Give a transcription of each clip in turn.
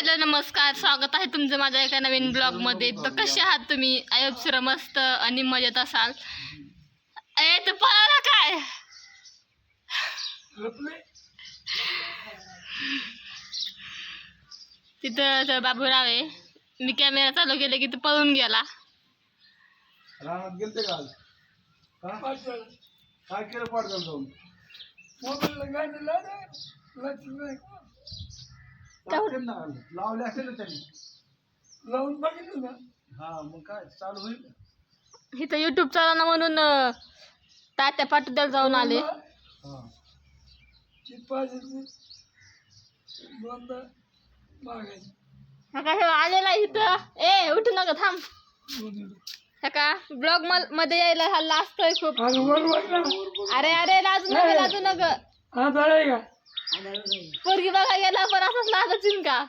Hello नमस्कार स्वागत आहे तुमचं माझ्या एका नवीन ब्लॉगमध्ये तर कसे आहात तुम्ही? आयुष्य मस्त आणि मजेत असाल. ए तर पळाला काय? तिथं तर बाबूराव आहे. मी कॅमेरा चालू केले की तो पळून गेला. हा? काय केलं ना. लावले असेल ना त्यांनी. लावून बघितलं ना. हा मग काय? चालू होईल इथं युट्यूब चालवणं म्हणून अं, तात्या पाटुद्याला जाऊन आले. हा. हा आलेला इथं. ए उठू नका थांब. हा का? ब्लॉगमध्ये यायला हा लाजतोय खूप. अरे अरे लाजू नका लाजू नका. हा पोरगी बघा गेला पण असंच लाजशील का?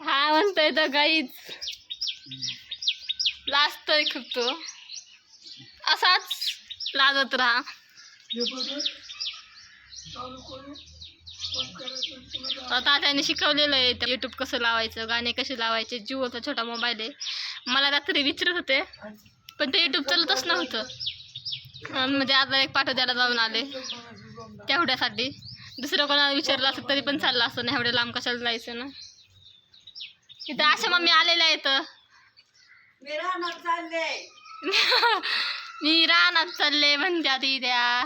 हा म्हणतोय तर काहीच लाजतोय खूप तो. असाच लाजत राहा. आता त्याने शिकवलेलं आहे युट्यूब कसं लावायचं गाणे कसे लावायचे जिओचा छोटा मोबाईल आहे. मला रात्री विचारत होते पण ते युट्यूब चालतच नव्हतं. म्हणजे आता एक पाठवद्याला जाऊन आले. तेवढ्यासाठी दुसरं कोणाला विचारलं असतं तरी पण चाललं असतं ना एवढ्या लांब कशाला जायचं ना? इथं अशा मम्मी आलेल्या आहेत. मी रानात चालले. म्हणत्या ती त्या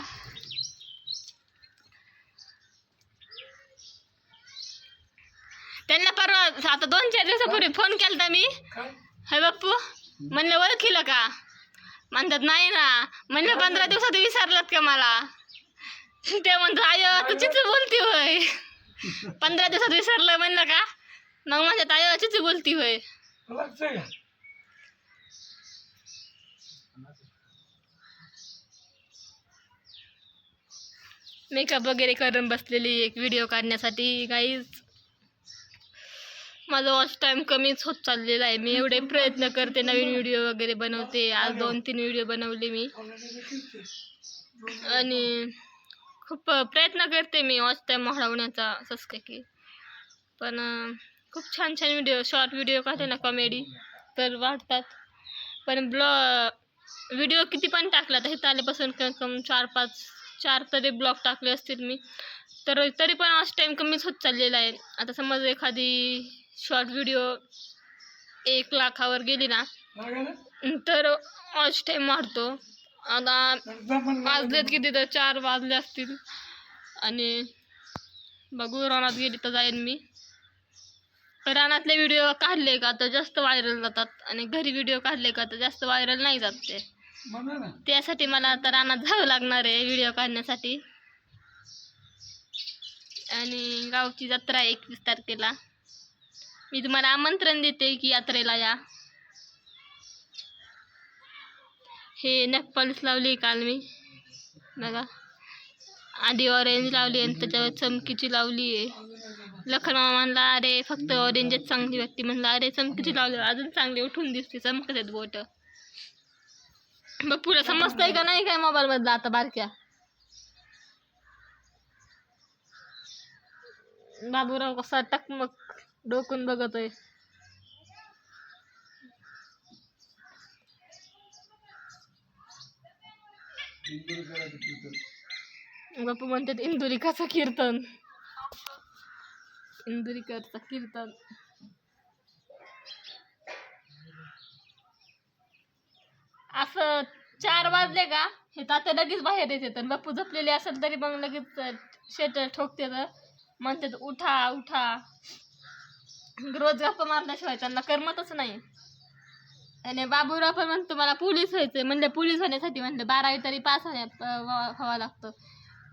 त्यांना परवा आता दोन चार दिवसापूर्वी फोन केलता मी. हाय बाप्पू म्हणलं ओळखीलं का? म्हणतात नाही ना. म्हणलं पंधरा दिवसात विसरलात का मला? ते म्हणतात आय तू चिच बोलती होय. पंधरा दिवसात विसरलं म्हणलं का? मग म्हणतात आय चिच बोलती होय. मेकअप वगैरे करून बसलेली एक व्हिडिओ काढण्यासाठी. काहीच. माझा वॉच टाईम कमीच होत चाललेला आहे. मी एवढे प्रयत्न करते नवीन व्हिडिओ वगैरे बनवते. आज दोन तीन व्हिडिओ बनवले मी. आणि खूप प्रयत्न करते मी वॉच टाईम वाढवण्याचा असंच काय की. पण खूप छान छान व्हिडिओ शॉर्ट व्हिडिओ काढते ना कॉमेडी तर वाढतात. पण ब्लॉ व्हिडिओ किती पण टाकला तर इथं आल्यापासून कम कम चार पाच चार तरी ब्लॉग टाकले असतील मी. तर तरी पण वॉच टाईम कमीच होत चाललेला आहे. आता समज एखादी शॉर्ट व्हिडिओ एक लाखावर गेली ना तर वॉच टाईम वाढतो. आता वाजलेत किती तर चार वाजले असतील. आणि बघू रानात गेली तर जाईन मी. रानातले व्हिडिओ काढले का तर जास्त व्हायरल जातात. आणि घरी व्हिडिओ काढले का तर जास्त व्हायरल नाही जात ते. त्यासाठी मला आता रानात जावं लागणार आहे व्हिडिओ काढण्यासाठी. आणि गावची जत्रा आहे एकवीस तारखेला. मी तुम्हाला आमंत्रण देते की यात्रेला या. हे नेकपॉलिश लावली काल मी बघा. आधी ऑरेंज लावली आणि त्याच्यावर चमकीची लावली आहे. लखन म्हणला अरे फक्त ऑरेंजच चांगली व्यक्ती म्हणला अरे चमकीची लावली. अजून चांगली उठून दिसते. चमकत आहेत बोट. मग पुढे समजतंय का नाही काय मोबाईल मधला आता बारक्या? बाबूराव कसा टकमक डोकून बघतोय. बापू म्हणतात इंदुरिकाचं कीर्तन. इंदुरीकरचं कीर्तन. असं चार वाजले का? हे तात्या लगेच बाहेर येते तर बापू झोपलेले असेल तरी मग लगेच शेटर ठोकते तर. म्हणतात उठा उठा. रोज गप्पा मारल्याशिवाय त्यांना करमतच नाही. आणि बाबूराव पण म्हणतो मला पोलीस व्हायचंय. म्हणलं पोलीस होण्यासाठी म्हणलं बारावी तरी पास होण्या व्हा- व्हावं लागतं.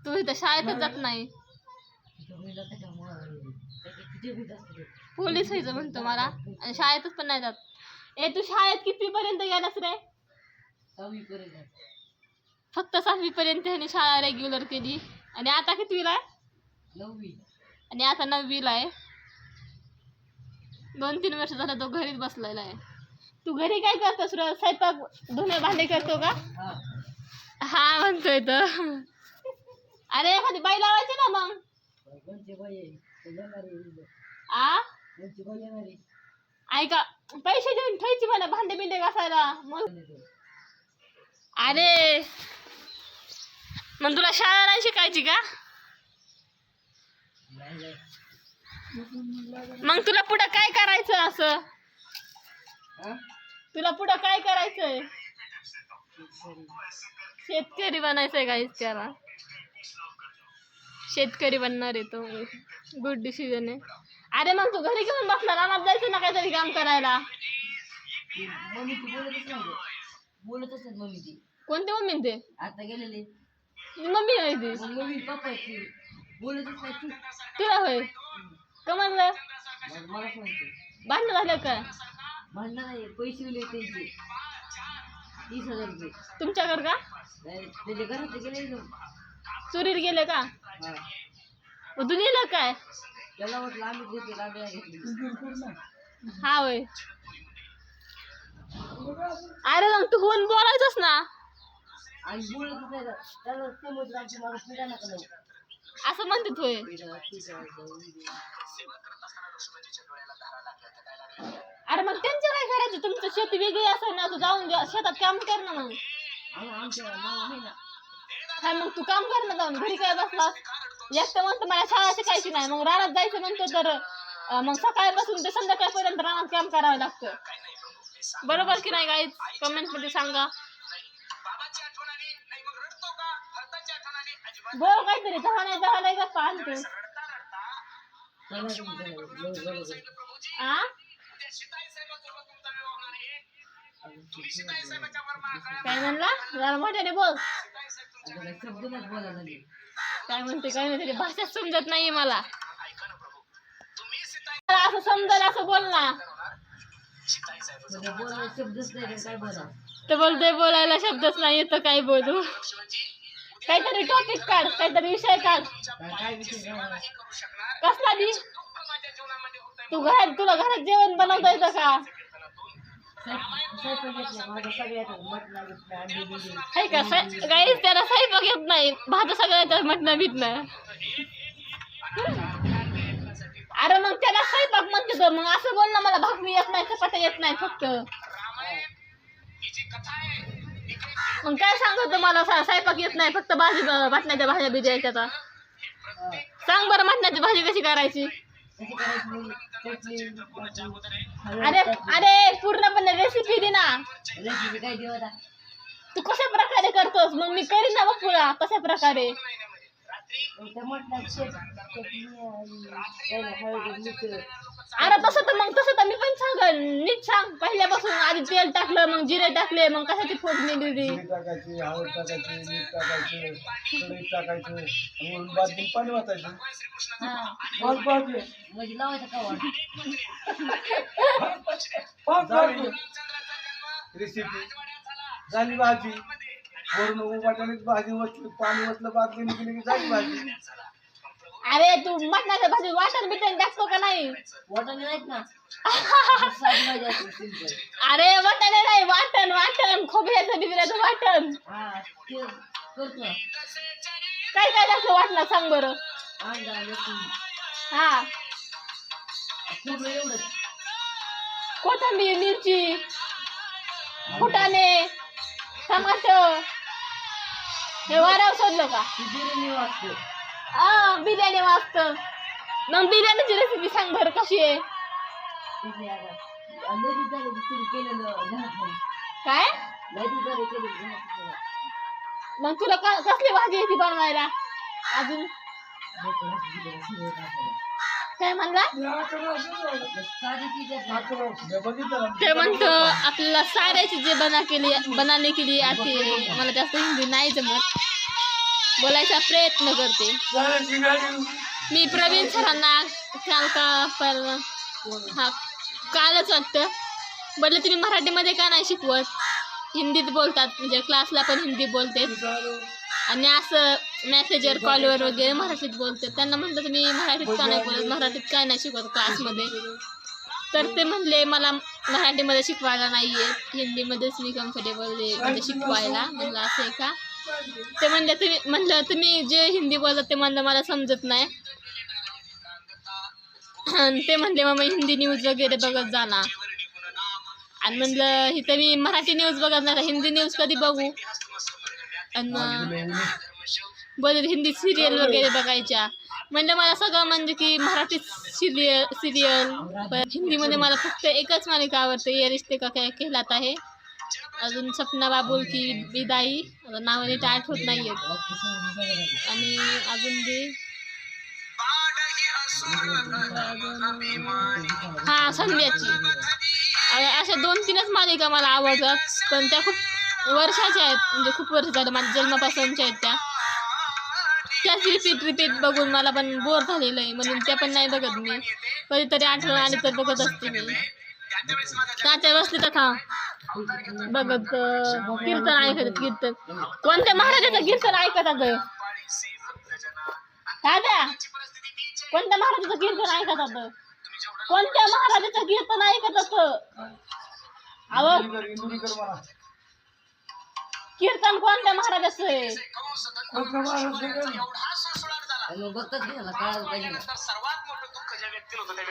तू इथं शाळेतच जात नाही. पोलीस व्हायचं म्हणतो मला. आणि शाळेतच पण नाही जात. ए तू शाळेत किती पर्यंत गेलास रे? फक्त सहावी पर्यंत ह्याने शाळा रेग्युलर केली. आणि आता कितवीला आहे? आणि आता नववीला आहे. दोन तीन वर्ष झालं तो घरीच बसलेला आहे. तू घरी काय करतोस रोज स्वयंपाक धुणे भांडे करतो का? हा. म्हणतोय तर अरे एखादी बाई लावायची ना मग. आ? ऐका पैसे देऊन ठेवायची मला भांडे बिंडे घासायला. मग अरे. मग तुला शाळा नाही शिकायची का? मग तुला पुढं काय करायचं असं? तुला पुढं काय करायचंय? शेतकरी बनायचंय काहीच त्याला शेतकरी बनणार आहे तो. गुड डिसिजन आहे. अरे मग तू घरी घेऊन बसला रानात जायचं ना काहीतरी काम करायला? बोलतच नाही मम्मीची कोणते मम्मी ते? आता गेलेले. मम्मी आहे ती. मग मम्मी पप्पा आहेत ती. बोलतच नाही तू. तुला होय? का म्हणलं? भांडण झालं काय भांडण नाही पैसे त्यांचे. तीस हजार रुपये. तुमच्याकडं का? नाही, त्याच्या घरात गेले ना चोरीत गेले का? तू नेलं काय? त्याला म्हटलं आम्ही घेतले आम्ही नाही घेतली. हा होय. अरे मग तू होऊन बोलायचंच ना? आणि बोलतच नाही ना. त्याला समज आमची माणूस पिढा नका लावू. असं पिढा, पिढा. अरे मग त्यांचं काय करायचं? तुमचं शेती वेगळी असेल ना तू जाऊन दे- शेतात काम कर ना मग. आम- आमच्या मामा आहे ना. काय मग तू काम कर ना जाऊन. घरी काय बसलास एकटं म्हणतो मला शाळा शिकायची नाही. मग रानात जायचं म्हणतो तर अं, मग सकाळपासून ते संध्याकाळपर्यंत रानात काम करावं लागतं. बरोबर की नाही गाईज कमेंटमध्ये सांगा. बोल काहीतरी दहा नाही दहा नाही गप्पा आणतो. आ? काय म्हणला? जरा मोठ्याने बोल. काय नाही म्हणते काय म्हणते भाषा समजत नाहीये मला. असं समजल असं बोल ना. बोलायला शब्दच नाही तर बोलतोय बोलायला शब्दच नाही येतं काय बोलू? काहीतरी टॉपिक काढ काहीतरी विषय काढ. कसला बी? तू घरात तुला घरात जेवण बनवता येतं का? का? काही त्याला स्वयंपाक येत नाही. भात सगळं येतात म्हटणं बिटणं. अरे मग त्याला स्वयंपाक म्हणते तो. मग असं बोल ना मला भाकरी येत नाही चपात्या येत नाही फक्त. मग काय सांगतो मला स्वयंपाक येत नाही फक्त भाजी वाटण्याच्या भाज्या बिज्या येतात सांग बरं मटण्याची भाजी कशी करायची? अरे अरे पूर्णपणे रेसिपी दे ना. रेसिपी काय देऊ आता? तू कशा प्रकारे करतोस? मग मी करीन ना बघ पुढा कशा प्रकारे. मग अरे तसं तर मग तसं तर मी पण सांगल नीट सांग. पहिल्यापासून आधी तेल टाकलं मग जिरे टाकले मग कशाची फोडणी दिली? जिरे टाकायची हळद टाकायची मीठ टाकायचं कढईत टाकायचं आणि वरून बादली पाणी वाचायचं. पाच बाटले म्हणजे लावायचं कवा पाच बाटले रेसिपी झाली भाजी. वरून भाजी वचली पाणी वचलं बादली निघली की झाली भाजी. अरे तू मटणाच्या भाजी वाटण बिटण टाकतो का नाही? वाटाणे नाहीत ना. साधी भाजी असते simple. अरे वाटाणे नाही वाटण वाटण. खोबऱ्याचं बिबऱ्याचं वाटण. हा ते करतो. ना. काय काय टाकलं वाटणं सांग बरं? अंडा लसूण. हा. खोबरं एवढंच. कोथिंबीर मिरची फुटाणे टमाटर हे वाऱ्यावर सोडलं का? ती बिर्याणी वाजते हा बिर्याणी वाजत. मग बिर्याणीची रेसिपी सांग बरं कशी आहे. काय? मग तुला का कसली भाजी येते बनवायला? अजून? काय म्हणला? ते म्हणतो आपल्याला साऱ्याची जे बना केली बनाने के लिए मला जास्त हिंदी नाही जमत बोलायचा प्रयत्न करते. मी प्रवीण सरांना काल का पर हा कालच वाटतं. बोलले तुम्ही मराठीमध्ये का नाही शिकवत? हिंदीत बोलतात म्हणजे क्लासला पण हिंदी बोलते. आणि असं मेसेजवर कॉलवर वगैरे मराठीत बोलतात त्यांना म्हटलं तुम्ही मराठीत का नाही बोलत? मराठीत काय नाही शिकवत क्लासमध्ये? तर ते म्हणले मला मराठीमध्ये शिकवायला नाही आहे हिंदीमध्येच मी कम्फर्टेबल म्हणजे शिकवायला. म्हणलं असं आहे का? ते म्हणले तुम्ही म्हणलं तुम्ही जे हिंदी बोलत ते म्हणलं मला समजत नाही. ते म्हणले मग हिंदी न्यूज वगैरे बघत जाणार आणि म्हणलं इथं मी मराठी न्यूज बघत नाही हिंदी न्यूज कधी बघू? आणि बोल हिंदी सिरियल वगैरे बघायच्या. म्हणलं मला सगळं म्हणजे की मराठी सिरियल सिरियल हिंदीमध्ये मला फक्त एकच मालिका आवडते ये रिश्ते का काय केलात आहे अजून सपना बाबुल की विदाई नाव नावाने आठवत नाही आहेत आणि अजून ते हा संध्याची. अ- अशा दोन तीनच मालिका मला आवडतात. पण त्या खूप वर्षाच्या आहेत. म्हणजे खूप वर्ष झालं माझ्या जन्मापासूनच्या आहेत त्या. त्याच रिपीट रिपीट बघून मला पण बोर झालेलं आहे. म्हणून त्या पण नाही बघत मी. कधीतरी आठवण आली तर बघत असते मी. काच्या बसले तर खा बघत कीर्तन ऐकत कीर्तन. कोणत्या महाराजाचं कीर्तन ऐकतात दादा कोणत्या महाराजाचं कीर्तन ऐकतात कोणत्या महाराजाचं कीर्तन इंदुरीकर म्हणा कीर्तन कोणत्या महाराजाचं आहे? कोणतं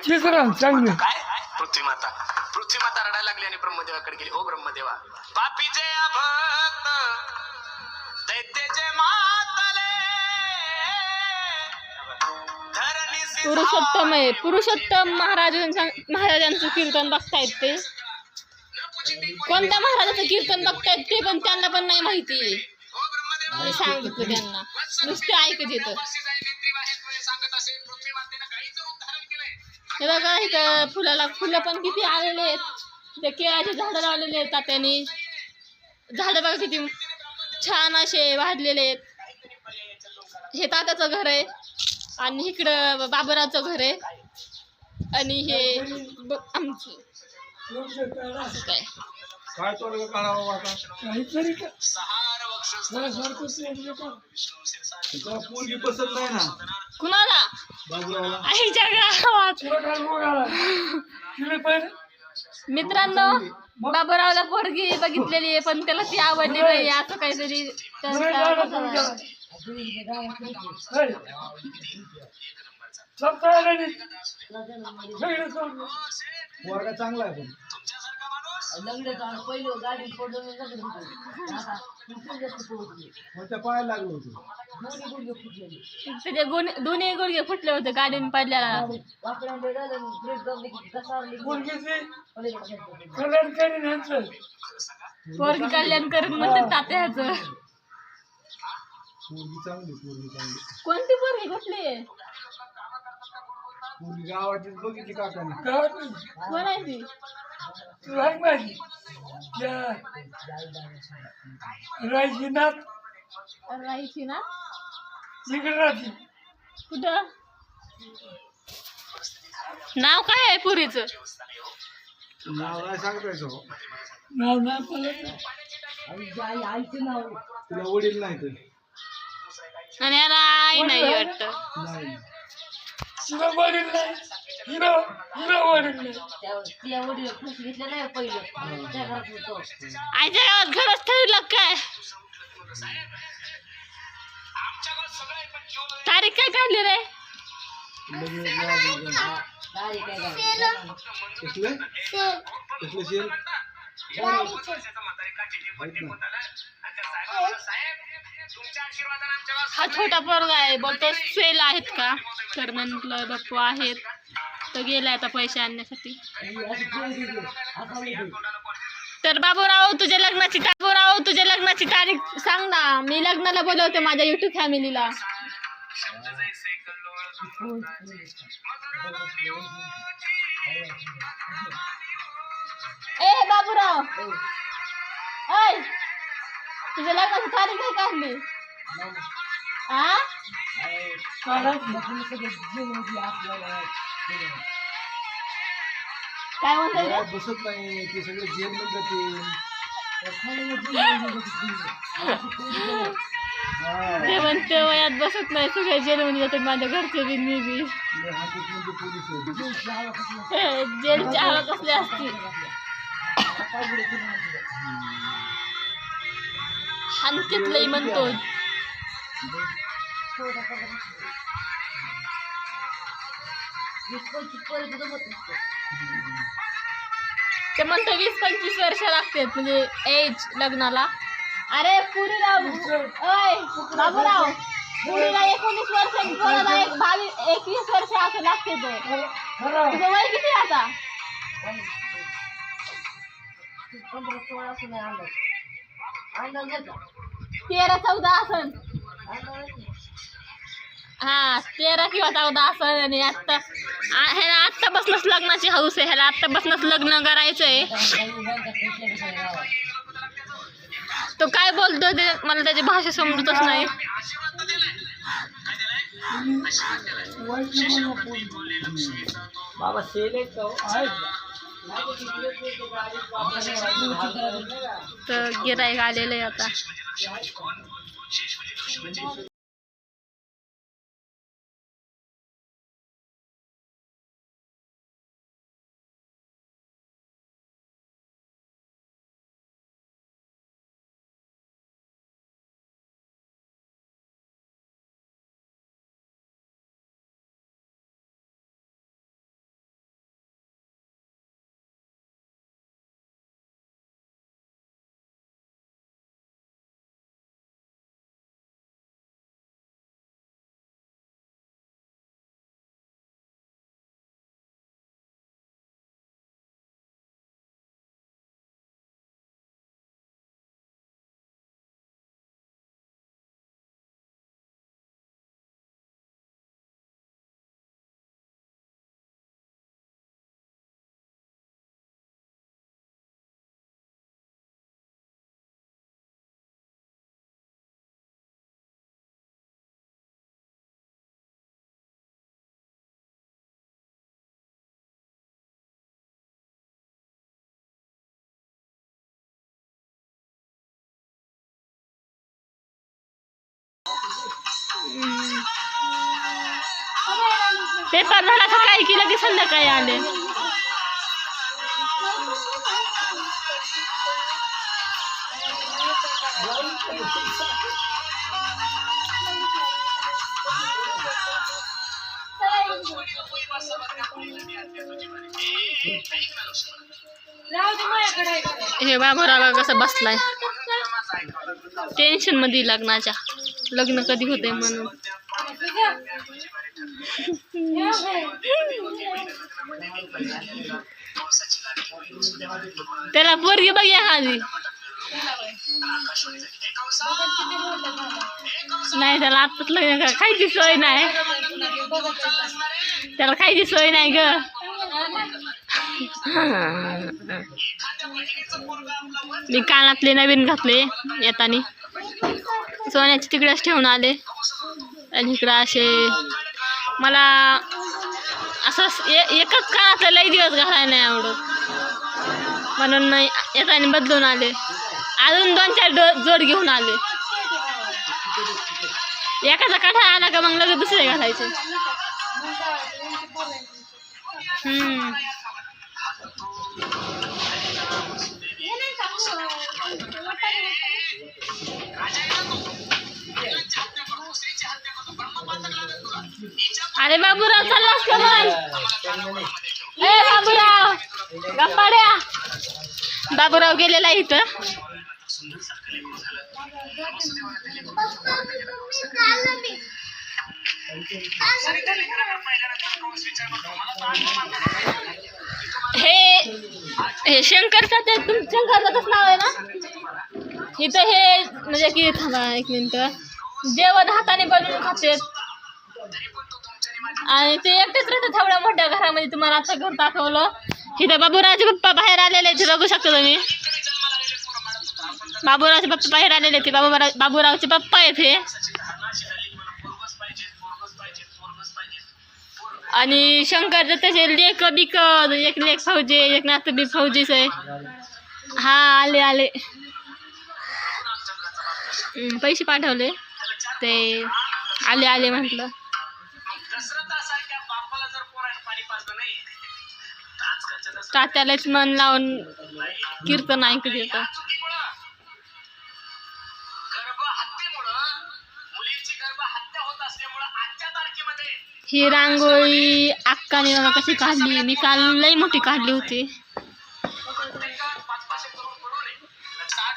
चित्रण चांगले काय? पृथ्वीमाता. पृथ्वीमाता रडायला लागली आणि ब्रह्मदेवाकडे गेली. ओ ब्रह्मदेवा पापी जे अभक्त दैत्य जे मातले पुरुषोत्तम आहे. पुरुषोत्तम महाराजांचं महाराजांचं कीर्तन बघतायत ते. कोणत्या महाराजाचं कीर्तन बघतायत ते पण त्यांना पण नाही माहिती. ओ ब्रह्मदेवा. मी सांगितलं त्यांना. नुसते ऐकत येतं. हे बघा इथं फुलाला फुलं पण किती आलेले आहेत. ते केळाचे झाडं लावलेले आहेत तात्याने. झाडं बघा किती छान असे वाढलेले आहेत. हे तात्याचं घर आहे आणि इकडं बाबराचं घर आहे. आणि हे आमचं. असं काय. पसंत नाही ना कुणाला? बाबूरावला आईच्या गावात. मित्रांनो बाबूरावला पोरगी बघितलेली आहे पण त्याला ती आवडली नाही असं काहीतरी चांगला आहे पण. लागलं दोन्ही गुडघे फुटले होते गाडीने पडल्याला यांचं. पोरगी कल्याण करून म्हणतात तात्याचं पोरगी चांगली पोरगी चांगली. कोणती पोरगी कुठली? पोरगी गावातलीच बघितली काकाने. कोण आहे ती तुला रायजीनाथ. राहायची ना राहते कुठं? नाव काय आहे पुरीचं? नाव नाही सांगता यायचं नाव नाही पडलं आईची आई आईचं नाव. तुला वडील नाही तर आणि याला आई नाही वाटत. नाही. तिला वडील नाही हिरो हिरो वडील नाही त्या वडील खुश घेतलं नाही पहिलं त्या घरात होतो आईच्या गावात घरच ठरलं काय तारीख काय काढली रे काय शेर हा छोटा पोरगा आहे बोलतो सेल आहेत का? तर म्हटलं बाप्पू आहेत. तर गेलाय आता पैसे आणण्यासाठी. तर बाबू पोळी तर बाबूराव तुझ्या लग्नाची बाबूराव तुझ्या लग्नाची तारीख सांग ना. मी लग्नाला बोलवते माझ्या युट्यूब फॅमिलीला. ए बाबूराव. ऐ तुझ्या लग्नाची तारीख काय काढली काय म्हणताय ते? वयात बसत नाही ते सगळे जेल मध्ये जाते. हा. ते म्हणते वयात बसत नाही सगळे जेलमध्ये जातात माझ्या घरचे बी मी बी. म्हणजे. हे, जेलची हवा कसली असती? पाय पुढे करून आणते. हानतीत लई म्हणतो ते म्हणतो वीस पंचवीस वर्ष लागतात म्हणजे एज लग्नाला. अरे पुरीला ओय बाबूराव पुरीला एकोणीस वर्ष पोराला एक बावीस एकवीस वर्ष असं लागते खरं तुझं वय किती आता? तेरा चौदा असन. हा तेरा किंवा चौदा असन आणि आत्ता ह्याला आत्तापासूनच लग्नाची हौस आहे ह्याला आत्तापासूनच लग्न करायचं आहे तो काय बोलतो ते मला त्याची भाषा समजतच नाही. आहे तर गिराईक आलेलं आहे आता. 纯净水 पेपर झाला सकाळी की लगेच संध्याकाळी आले? हे बाबूराव कसं बसलाय. टेन्शनमध्ये लग्नाच्या. लग्न कधी होते म्हणून. त्याला पोरगी बघ एखादी. नाही त्याला आताच लग्न करा. खायची सोय नाही. त्याला खायची सोय नाही ग. मी कानातले नवीन घातले येतानी. सोन्याचे तिकडेच ठेवून आले. आणि इकडं असे मला असं ए- एकच कानातलं लई दिवस घालायला नाही आवडत. म्हणून नाही येतानी बदलून आले. अजून दोन चार डो जोड घेऊन आले. एकाचा काठा आला का मग लगेच दुसरे घालायचे. हम्म. अरे बाबूराव चाललास का मग ए बाबूराव गप्पाड्या. बाबूराव गेलेला आहे इथं. हे हे शंकर ते तुम शंकरचं नाव आहे ना? इथं हे म्हणजे की थांबा एक मिनिट. जेवण हाताने बनवून खाते आणि ते एकटेच राहतात एवढ्या मोठ्या घरामध्ये. तुम्हाला आता घर दाखवलं. इथं बाबूरावचे पप्पा बाहेर आलेले आहेत, ते बघू शकता तुम्ही. बाबूरावचे पप्पा बाहेर आलेले ते बाबूराव बाबूरावचे पप्पा येते आणि शंकर त्याचे लेख बिक एक लेख फौजी एक नात बी फौजीच आहे. हा आले आले. पैसे पाठवले. ते आले आले म्हटलं. तात्यालाच मन लावून कीर्तन ऐकत येतं. ही रांगोळी अक्काने बाबा कशी काढली? मी काल लई मोठी काढली होती.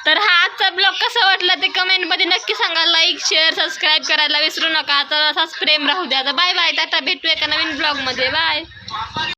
तर हा आजचा ब्लॉग कसा वाटला ते कमेंटमध्ये नक्की सांगा. लाईक शेअर सबस्क्राईब करायला विसरू नका. तर असाच प्रेम राहू द्या. आता बाय बाय टाटा भेटूया एका नवीन ब्लॉगमध्ये. बाय